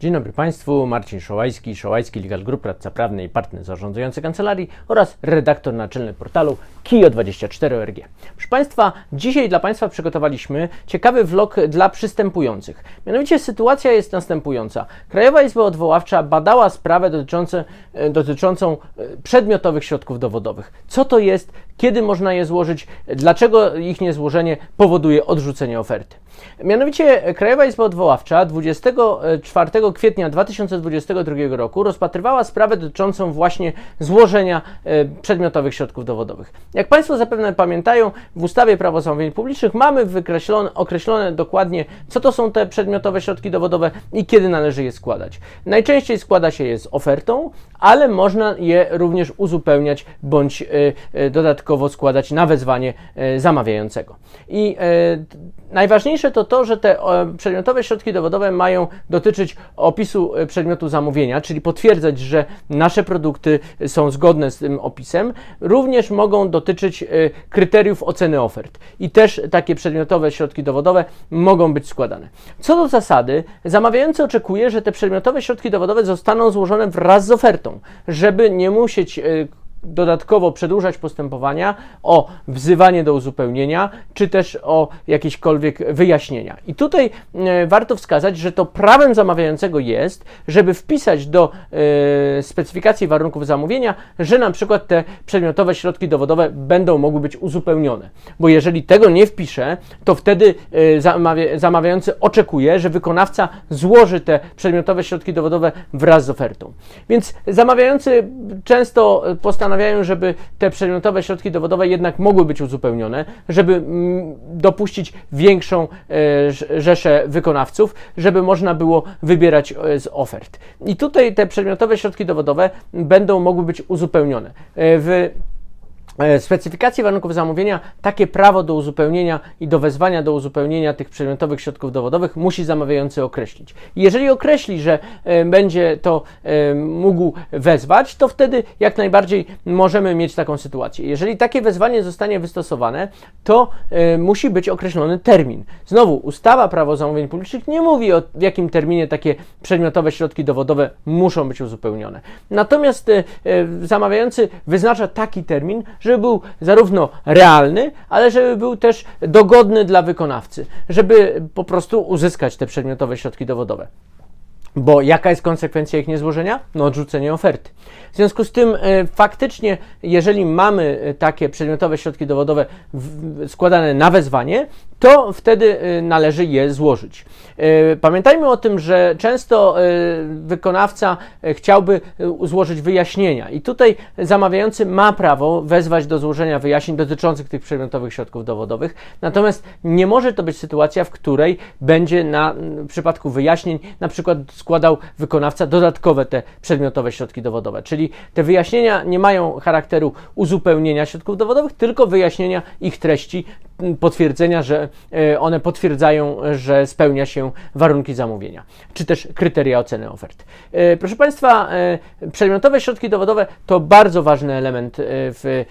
Dzień dobry Państwu, Marcin Szołajski, Szołajski Legal Group, radca prawny i partner zarządzający kancelarii oraz redaktor naczelny portalu KIO24ORG. Proszę Państwa, dzisiaj dla Państwa przygotowaliśmy ciekawy vlog dla przystępujących. Mianowicie sytuacja jest następująca. Krajowa Izba Odwoławcza badała sprawę dotyczące, e, dotyczącą e, przedmiotowych środków dowodowych. Co to jest, kiedy można je złożyć, dlaczego ich niezłożenie powoduje odrzucenie oferty. Mianowicie Krajowa Izba Odwoławcza 24 kwietnia 2022 roku rozpatrywała sprawę dotyczącą właśnie złożenia e, przedmiotowych środków dowodowych. Jak Państwo zapewne pamiętają, w ustawie Prawo zamówień publicznych mamy wykreślone, określone dokładnie, co to są te przedmiotowe środki dowodowe i kiedy należy je składać. Najczęściej składa się je z ofertą, ale można je również uzupełniać bądź e, e, dodatkowo składać na wezwanie zamawiającego. I e, najważniejsze to to, że te e, przedmiotowe środki dowodowe mają dotyczyć opisu e, przedmiotu zamówienia, czyli potwierdzać, że nasze produkty są zgodne z tym opisem. Również mogą dotyczyć e, kryteriów oceny ofert. I też takie przedmiotowe środki dowodowe mogą być składane. Co do zasady, zamawiający oczekuje, że te przedmiotowe środki dowodowe zostaną złożone wraz z ofertą, żeby nie musieć dodatkowo przedłużać postępowania o wzywanie do uzupełnienia, czy też o jakiekolwiek wyjaśnienia. I tutaj e, warto wskazać, że to prawem zamawiającego jest, żeby wpisać do e, specyfikacji warunków zamówienia, że na przykład te przedmiotowe środki dowodowe będą mogły być uzupełnione. Bo jeżeli tego nie wpisze, to wtedy e, zamawia, zamawiający oczekuje, że wykonawca złoży te przedmiotowe środki dowodowe wraz z ofertą. Więc zamawiający często postanawiają, żeby te przedmiotowe środki dowodowe jednak mogły być uzupełnione, żeby mm, dopuścić większą e, rz- rzeszę wykonawców, żeby można było wybierać e, z ofert. I tutaj te przedmiotowe środki dowodowe będą mogły być uzupełnione. E, W specyfikacji warunków zamówienia takie prawo do uzupełnienia i do wezwania do uzupełnienia tych przedmiotowych środków dowodowych musi zamawiający określić. Jeżeli określi, że e, będzie to e, mógł wezwać, to wtedy jak najbardziej możemy mieć taką sytuację. Jeżeli takie wezwanie zostanie wystosowane, to e, musi być określony termin. Znowu, ustawa Prawo zamówień publicznych nie mówi o w jakim terminie takie przedmiotowe środki dowodowe muszą być uzupełnione. Natomiast e, e, zamawiający wyznacza taki termin, żeby był zarówno realny, ale żeby był też dogodny dla wykonawcy, żeby po prostu uzyskać te przedmiotowe środki dowodowe. Bo jaka jest konsekwencja ich niezłożenia? No odrzucenie oferty. W związku z tym e, faktycznie, jeżeli mamy e, takie przedmiotowe środki dowodowe w, składane na wezwanie, to wtedy e, należy je złożyć. E, Pamiętajmy o tym, że często e, wykonawca chciałby złożyć wyjaśnienia. I tutaj zamawiający ma prawo wezwać do złożenia wyjaśnień dotyczących tych przedmiotowych środków dowodowych, natomiast nie może to być sytuacja, w której będzie na, w przypadku wyjaśnień na przykład składał wykonawca dodatkowe te przedmiotowe środki dowodowe, czyli te wyjaśnienia nie mają charakteru uzupełnienia środków dowodowych, tylko wyjaśnienia ich treści, potwierdzenia, że e, one potwierdzają, że spełnia się warunki zamówienia, czy też kryteria oceny ofert. E, Proszę Państwa, e, przedmiotowe środki dowodowe to bardzo ważny element w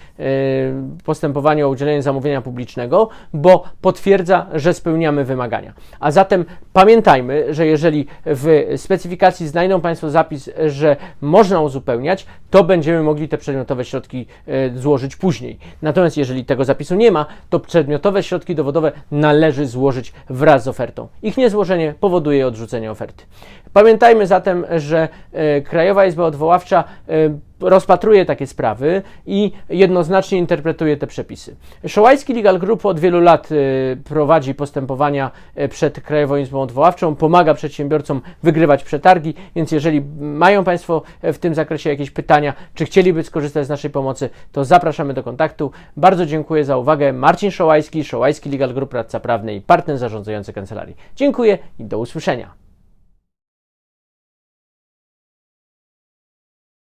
postępowaniu o udzielenie zamówienia publicznego, bo potwierdza, że spełniamy wymagania. A zatem pamiętajmy, że jeżeli w specyfikacji znajdą Państwo zapis, że można uzupełniać, to będziemy mogli te przedmiotowe środki złożyć później. Natomiast jeżeli tego zapisu nie ma, to przedmiotowe środki dowodowe należy złożyć wraz z ofertą. Ich niezłożenie powoduje odrzucenie oferty. Pamiętajmy zatem, że e, Krajowa Izba Odwoławcza e, rozpatruje takie sprawy i jednoznacznie interpretuje te przepisy. Szołajski Legal Group od wielu lat e, prowadzi postępowania e, przed Krajową Izbą Odwoławczą, pomaga przedsiębiorcom wygrywać przetargi, więc jeżeli mają Państwo e, w tym zakresie jakieś pytania, czy chcieliby skorzystać z naszej pomocy, to zapraszamy do kontaktu. Bardzo dziękuję za uwagę. Marcin Szołajski, Szołajski Legal Group, radca prawny i partner zarządzający kancelarii. Dziękuję i do usłyszenia.